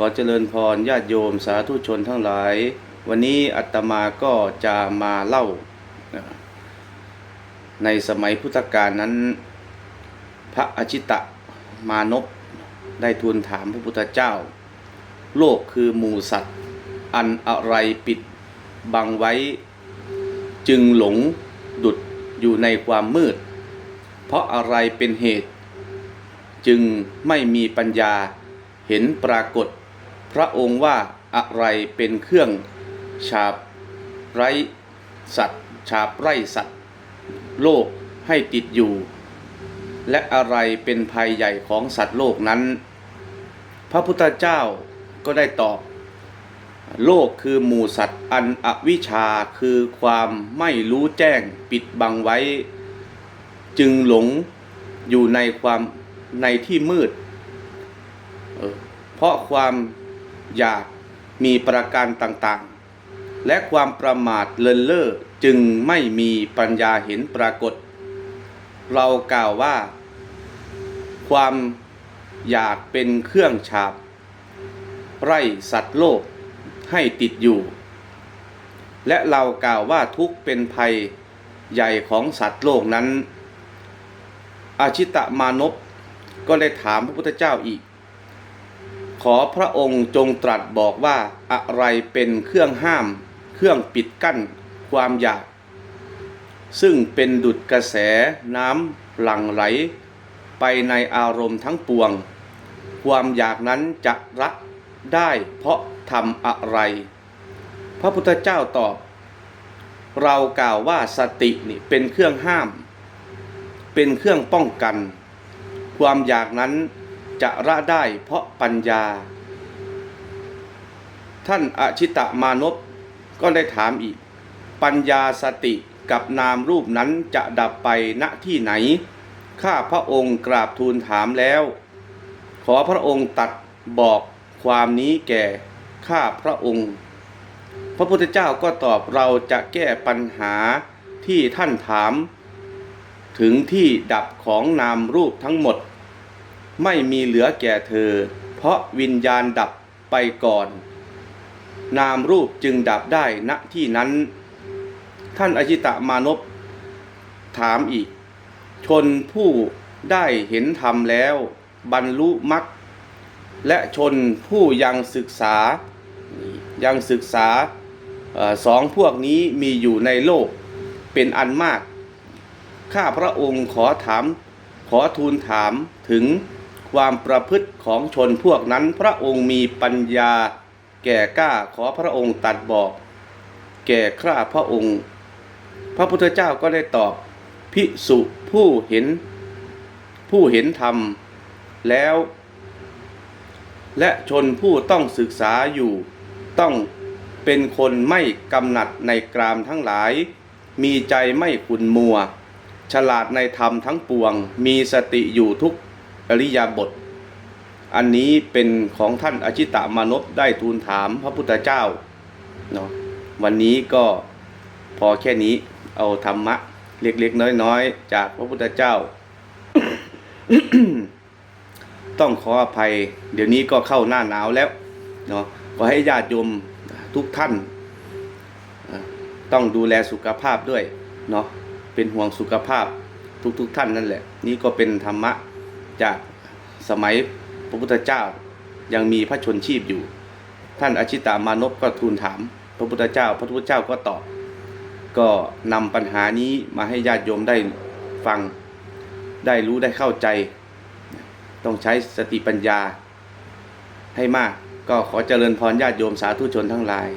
ขอเจริญพรญาติโยมสาธุชนทั้งหลาย วันนี้อาตมาก็จะมาเล่า ในสมัยพุทธกาลนั้น พระอชิตะมานพได้ทูลถามพระพุทธเจ้า โลกคือหมูสัตว์ อันอะไรปิดบังไว้ จึงหลงดุดอยู่ในความมืด เพราะอะไรเป็นเหตุ จึงไม่มีปัญญาเห็นปรากฏ พระองค์ว่าอะไรเป็นเครื่องฉาบไร้สัตว์ฉาบไร้สัตว์ โลกให้ติดอยู่ และอะไรเป็นภัยใหญ่ของสัตว์โลกนั้น พระพุทธเจ้าก็ได้ตอบ โลกคือหมู่สัตว์อันอวิชชาคือความไม่รู้แจ้งปิดบังไว้ จึงหลงอยู่ในความในที่มืดเออเพราะความ อยากมีประการต่างๆ และความประมาทเลินเล่อจึงไม่มีปัญญาเห็นปรากฏ เรากล่าวว่า ความอยากเป็นเครื่องฉาบ ไร่สัตว์โลกให้ติดอยู่ และเรากล่าวว่าทุกเป็นภัยใหญ่ของสัตว์โลกนั้น อาชิตะมานพก็ได้ถามพระพุทธเจ้าอีก ขอพระองค์จงตรัสบอกว่าอะไรเป็นเครื่องห้าม เครื่องปิดกั้นความอยาก ซึ่งเป็นดุจกระแสน้ำหลั่งไหล ไปในอารมณ์ทั้งปวง ความอยากนั้นจะรักได้เพราะทำอะไร พระพุทธเจ้าตอบ เรากล่าวว่าสตินี่เป็นเครื่องห้าม เป็นเครื่องป้องกัน ความอยากนั้น จะละได้เพราะปัญญา ท่านอชิตะมานพก็ได้ถามอีก ปัญญาสติกับนามรูปนั้นจะดับไปณที่ไหน ข้าพระองค์กราบทูลถามแล้ว ขอพระองค์ตัดบอกความนี้แก่ข้าพระองค์ พระพุทธเจ้าก็ตอบเราจะแก้ปัญหาที่ท่านถาม ถึงที่ดับของนามรูปทั้งหมด ไม่มีเหลือแก่เธอ เพราะวิญญาณดับไปก่อน นามรูปจึงดับได้ณที่นั้น ท่านอชิตะมานพถามอีก ชนผู้ได้เห็นธรรมแล้ว บรรลุมรรคและชนผู้ยังศึกษายังศึกษาสองพวกนี้มีอยู่ในโลกเป็นอันมาก ข้าพระองค์ขอถามขอทูลถามถึง ความประพฤติของชนพวกนั้น พระองค์มีปัญญา แก่กล้าขอพระองค์ตัดบอก แก่ข้าพระองค์ พระพุทธเจ้าก็ได้ตอบพิสุผู้เห็น ผู้เห็นธรรมแล้ว และชนผู้ต้องศึกษาอยู่ ต้องเป็นคนไม่กำหนัดในกรามทั้งหลาย มีใจไม่ขุนมัว ฉลาดในธรรมทั้งปวง มีสติอยู่ทุก อริยาบท อันนี้เป็นของท่านอชิตะมานพได้ทูลถามพระพุทธเจ้าเนาะวันนี้ก็พอแค่นี้เอาธรรมะ เล็กๆ น้อยๆ จากพระพุทธเจ้า ต้องขออภัย เดี๋ยวนี้ก็เข้าหน้าหนาวแล้วเนาะขอให้ญาติโยมทุกท่าน ต้องดูแลสุขภาพด้วยเนาะเป็นห่วงสุขภาพทุกๆทท่านนั่นแหละ นี่ก็เป็นธรรมะ จากสมัยพระพุทธเจ้ายังมีพระชนชีพอยู่ ท่านอชิตามานพก็ทูลถาม พระพุทธเจ้า พระพุทธเจ้าก็ตอบ ก็นำปัญหานี้มาให้ญาติโยมได้ฟัง ได้รู้ได้เข้าใจ ต้องใช้สติปัญญาให้มาก ก็ขอเจริญพรญาติโยมสาธุชนทั้งหลาย